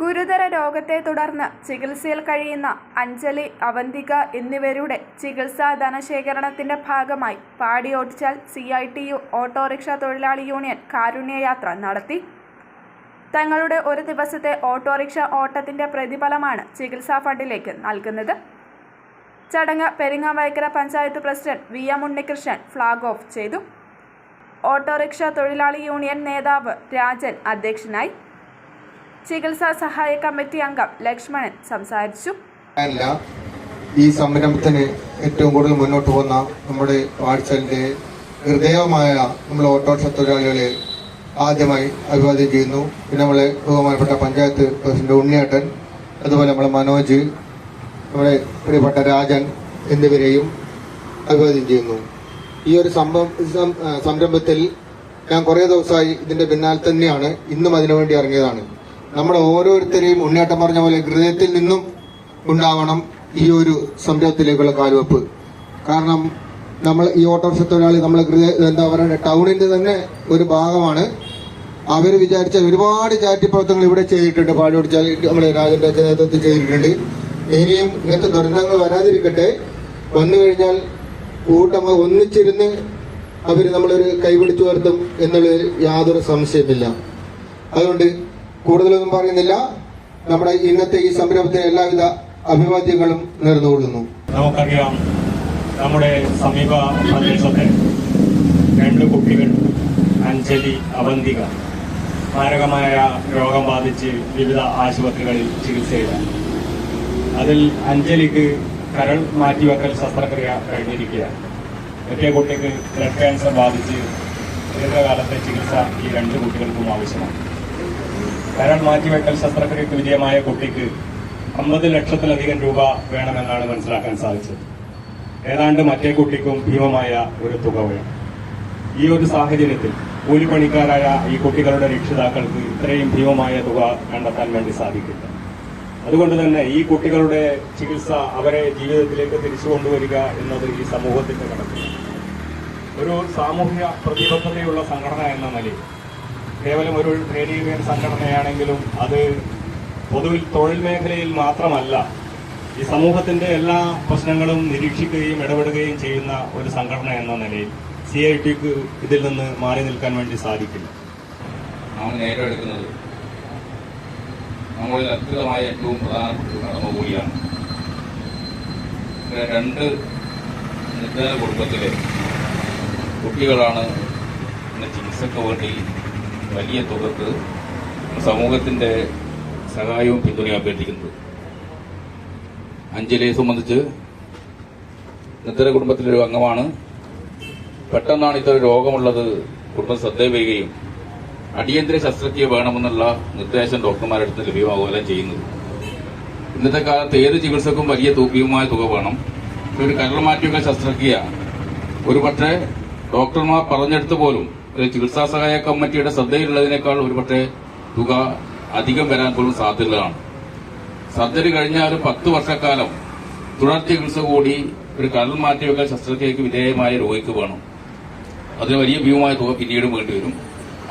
ഗുരുതര രോഗത്തെ തുടർന്ന് ചികിത്സയിൽ കഴിയുന്ന അഞ്ജലി അവന്തിക എന്നിവരുടെ ചികിത്സാ ധനശേഖരണത്തിന്റെ ഭാഗമായി Padiyottichal C I T U autorickshaw തൊഴിലാളി യൂണിയൻ കാരുണ്യയാത്ര നടത്തി. തങ്ങളുടെ ഒരു ദിവസത്തെ ഓട്ടോറിക്ഷ ഓട്ടത്തിന്റെ പ്രതിഫലമാണ് ചികിത്സാ ഫണ്ടിലേക്ക് നൽകുന്നത്. ചടങ്ങ് Peringavayakkara panchayat president V M Unnikrishnan flag off ചെയ്തു. ഓട്ടോറിക്ഷ തൊഴിലാളി യൂണിയൻ നേതാവ് രാജൻ അധ്യക്ഷനായി. ചികിത്സാ സഹായ കമ്മിറ്റി അംഗം ലക്ഷ്മണൻ സംസാരിച്ചു. ഈ സംരംഭത്തിന് ഏറ്റവും കൂടുതൽ മുന്നോട്ട് പോകുന്ന നമ്മുടെ വാട്സലിന്റെ ഹൃദയമായ നമ്മളെ ഓട്ടോറിക്ഷ തൊഴിലാളികളെ ആദ്യമായി അഭിവാദ്യം ചെയ്യുന്നു. പിന്നെ നമ്മളെ ബഹുമാനപ്പെട്ട പഞ്ചായത്ത് പ്രസിഡന്റ് ഉണ്ണിയേട്ടൻ അതുപോലെ നമ്മളെ മനോജ് നമ്മുടെ പ്രിയപ്പെട്ട രാജൻ എന്നിവരെയും അഭിവാദ്യം ചെയ്യുന്നു. ഈ ഒരു സംഭവം സംരംഭത്തിൽ ഞാൻ കുറേ ദിവസമായി ഇതിന്റെ പിന്നാലെ തന്നെയാണ്. ഇന്നും അതിനുവേണ്ടി ഇറങ്ങിയതാണ്. നമ്മുടെ ഓരോരുത്തരെയും ഉണ്ണേട്ടം പറഞ്ഞ പോലെ ഹൃദയത്തിൽ നിന്നും ഉണ്ടാവണം ഈ ഒരു സംരംഭത്തിലേക്കുള്ള കാൽവെപ്പ് കാരണം നമ്മൾ ഈ ഓട്ടോറിക്ഷ തൊഴിലാളി നമ്മൾ ഹൃദയ എന്താ പറയുക ടൗണിന്റെ തന്നെ ഒരു ഭാഗമാണ്. അവർ വിചാരിച്ച ഒരുപാട് ചാരിറ്റി പ്രവർത്തനങ്ങൾ ഇവിടെ ചെയ്തിട്ടുണ്ട്. പാടിയോടിച്ചാൽ നമ്മുടെ രാജന്റെ നേതൃത്വത്തിൽ ചെയ്തിട്ടുണ്ട്. ഇനിയും ഇങ്ങനത്തെ ദുരന്തങ്ങൾ വരാതിരിക്കട്ടെ. വന്നു കഴിഞ്ഞാൽ കൂട്ടം ഒന്നിച്ചിരുന്ന് അവർ നമ്മളൊരു കൈപിടിച്ചു വരുത്തും എന്നുള്ളതിൽ യാതൊരു സംശയമില്ല അതുകൊണ്ട് കൂടുതലൊന്നും പറയുന്നില്ല. നമ്മുടെ ഇന്നത്തെ ഈ സംരംഭത്തിന് എല്ലാവിധ അഭിവാദ്യങ്ങളും നേർന്നുകൊള്ളുന്നു. നമുക്കറിയാം നമ്മുടെ സമീപ പ്രദേശത്തെ രണ്ട് കുട്ടികൾ അഞ്ജലി അവന്തിക മാരകമായ രോഗം ബാധിച്ച് വിവിധ ആശുപത്രികളിൽ ചികിത്സയിലാണ്. അതിൽ അഞ്ജലിക്ക് കരൾ മാറ്റിവെക്കൽ ശസ്ത്രക്രിയ കഴിഞ്ഞിരിക്കുകയാണ്. മറ്റേ കുട്ടിക്ക് ബ്ലഡ് ക്യാൻസർ ബാധിച്ച് ദീർഘകാലത്തെ ചികിത്സ ഈ രണ്ട് കുട്ടികൾക്കും ആവശ്യമാണ്. കരൾ മാറ്റിവെക്കൽ ശസ്ത്രക്രിയക്ക് വിധേയമായ കുട്ടിക്ക് അമ്പത് ലക്ഷത്തിലധികം രൂപ വേണമെന്നാണ് മനസ്സിലാക്കാൻ സാധിച്ചത്. ഏതാണ്ട് മറ്റേ കുട്ടിക്കും ഭീമമായ ഒരു തുക വേണം. ഈ ഒരു സാഹചര്യത്തിൽ കൂലിപ്പണിക്കാരായ ഈ കുട്ടികളുടെ രക്ഷിതാക്കൾക്ക് ഇത്രയും ഭീമമായ തുക കണ്ടെത്താൻ വേണ്ടി സാധിക്കില്ല. അതുകൊണ്ട് തന്നെ ഈ കുട്ടികളുടെ ചികിത്സ അവരെ ജീവിതത്തിലേക്ക് തിരിച്ചു കൊണ്ടുവരിക എന്നത് ഈ സമൂഹത്തിന്റെ കടമയാണ്. ഒരു സാമൂഹ്യ പ്രതിബദ്ധതയുള്ള സംഘടന എന്ന നിലയിൽ കേവലം ഒരു ട്രേഡ് യൂണിയൻ സംഘടനയാണെങ്കിലും അത് പൊതുവിൽ തൊഴിൽ മേഖലയിൽ മാത്രമല്ല ഈ സമൂഹത്തിന്റെ എല്ലാ പ്രശ്നങ്ങളും നിരീക്ഷിക്കുകയും ഇടപെടുകയും ചെയ്യുന്ന ഒരു സംഘടന എന്ന നിലയിൽ സി ഐ ടിക്ക് ഇതിൽ നിന്ന് മാറി നിൽക്കാൻ വേണ്ടി സാധിക്കില്ല. നാം എടുക്കുന്നത് നമ്മളിൽ അത്ഭുതമായ ഏറ്റവും പ്രധാനപ്പെട്ട കടമ കൂടിയാണ്. രണ്ട് നിർദ്ദേശ കുടുംബത്തിലെ കുട്ടികളാണ് ഇന്ന് ചികിത്സയ്ക്ക് വേണ്ടി വലിയ തുകക്ക് സമൂഹത്തിന്റെ സഹായവും പിന്തുണയും അഭ്യർത്ഥിക്കുന്നത്. അഞ്ജലിയെ സംബന്ധിച്ച് നിർദ്ധന കുടുംബത്തിലെ ഒരു അംഗമാണ്. പെട്ടെന്നാണ് ഇതൊരു രോഗമുള്ളത് കുടുംബം ശ്രദ്ധ വരികയും അടിയന്തര ശസ്ത്രക്രിയ വേണമെന്നുള്ള നിർദ്ദേശം ഡോക്ടർമാരുടെ അടുത്ത് ലഭ്യമാവുകയും ചെയ്യുന്നത്. ഇന്നത്തെ കാലത്ത് ഏത് ചികിത്സക്കും വലിയ തൂക്കിയുമായ തുക വേണം. ഒരു കരൾ മാറ്റിയുള്ള ശസ്ത്രക്രിയ. ഒരുപക്ഷെ ഡോക്ടർമാർ പറഞ്ഞെടുത്ത് പോലും ചികിത്സാ സഹായ കമ്മിറ്റിയുടെ ശ്രദ്ധയിലുള്ളതിനേക്കാൾ ഒരുപക്ഷെ തുക അധികം വരാൻ പോലും സാധ്യതകളാണ്. സർജറി കഴിഞ്ഞ ഒരു പത്ത് വർഷക്കാലം തുടർ ചികിത്സ കൂടി ഒരു കടൽ മാറ്റിവെക്കൽ ശസ്ത്രക്രിയക്ക് വിധേയമായ രോഗിക്ക് വേണം. അതിന് വലിയ ഭീമമായ തുക പിന്നീട് വേണ്ടിവരും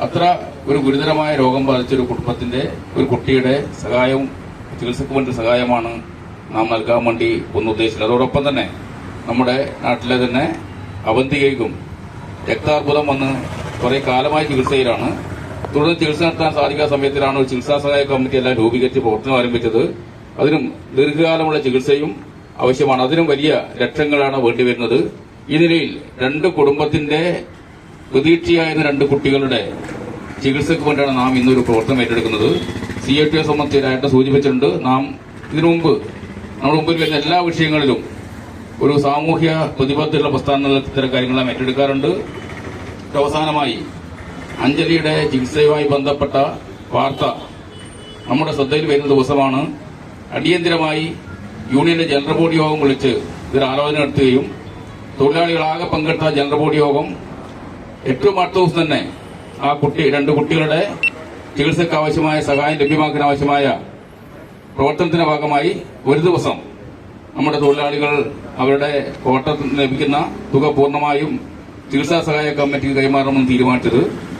അത്ര ഒരു ഗുരുതരമായ രോഗം ബാധിച്ച ഒരു കുടുംബത്തിന്റെ ഒരു കുട്ടിയുടെ സഹായവും ചികിത്സക്ക് വേണ്ടി സഹായമാണ് നാം നൽകാൻ വേണ്ടി ഒന്ന് ഉദ്ദേശിച്ചത്. അതോടൊപ്പം തന്നെ നമ്മുടെ നാട്ടിലെ തന്നെ അവന്തികയ്ക്കും രക്താർബുദം വന്ന് കുറെ കാലമായി ചികിത്സയിലാണ്. തുടർന്ന് ചികിത്സ നടത്താൻ സാധിക്കാത്ത സമയത്തിലാണ് ഒരു ചികിത്സാ സഹായ കമ്മിറ്റി എല്ലാം രൂപീകരിച്ച് പ്രവർത്തനം ആരംഭിച്ചത്. അതിനും ദീർഘകാലമുള്ള ചികിത്സയും ആവശ്യമാണ്. അതിനും വലിയ ലക്ഷങ്ങളാണ് വേണ്ടിവരുന്നത് ഈ നിലയിൽ രണ്ട് കുടുംബത്തിന്റെ പ്രതീക്ഷയായിരുന്ന രണ്ട് കുട്ടികളുടെ ചികിത്സയ്ക്ക് വേണ്ടിയാണ് നാം ഇന്നൊരു പ്രവർത്തനം ഏറ്റെടുക്കുന്നത്. സി എ ടി നേരത്തെ സൂചിപ്പിച്ചിട്ടുണ്ട്. നാം ഇതിനു മുമ്പ് നമ്മുടെ മുമ്പിൽ വരുന്ന എല്ലാ വിഷയങ്ങളിലും ഒരു സാമൂഹ്യ പ്രതിബദ്ധതയുള്ള പ്രസ്ഥാനത്തിൽ കാര്യങ്ങളെല്ലാം ഏറ്റെടുക്കാറുണ്ട്. അവസാനമായി അഞ്ജലിയുടെ ചികിത്സയുമായി ബന്ധപ്പെട്ട വാർത്ത നമ്മുടെ ശ്രദ്ധയിൽ വരുന്ന ദിവസമാണ്. അടിയന്തിരമായി യൂണിയന്റെ ജനറൽ ബോഡി യോഗം വിളിച്ച് ഇതിൽ ആലോചന നടത്തുകയും തൊഴിലാളികളാകെ പങ്കെടുത്ത ജനറൽ ബോഡി യോഗം ഏറ്റവും അടുത്ത ദിവസം തന്നെ ആ കുട്ടി രണ്ട് കുട്ടികളുടെ ചികിത്സയ്ക്ക് ആവശ്യമായ സഹായം ലഭ്യമാക്കാൻ ആവശ്യമായ പ്രവർത്തനത്തിന്റെ ഭാഗമായി ഒരു ദിവസം നമ്മുടെ തൊഴിലാളികൾ അവരുടെ കോട്ടത്തിൽ ലഭിക്കുന്ന തുക പൂർണമായും ചികിത്സാ സഹായ കമ്മിറ്റിക്ക് കൈമാറണമെന്ന് തീരുമാനിച്ചത്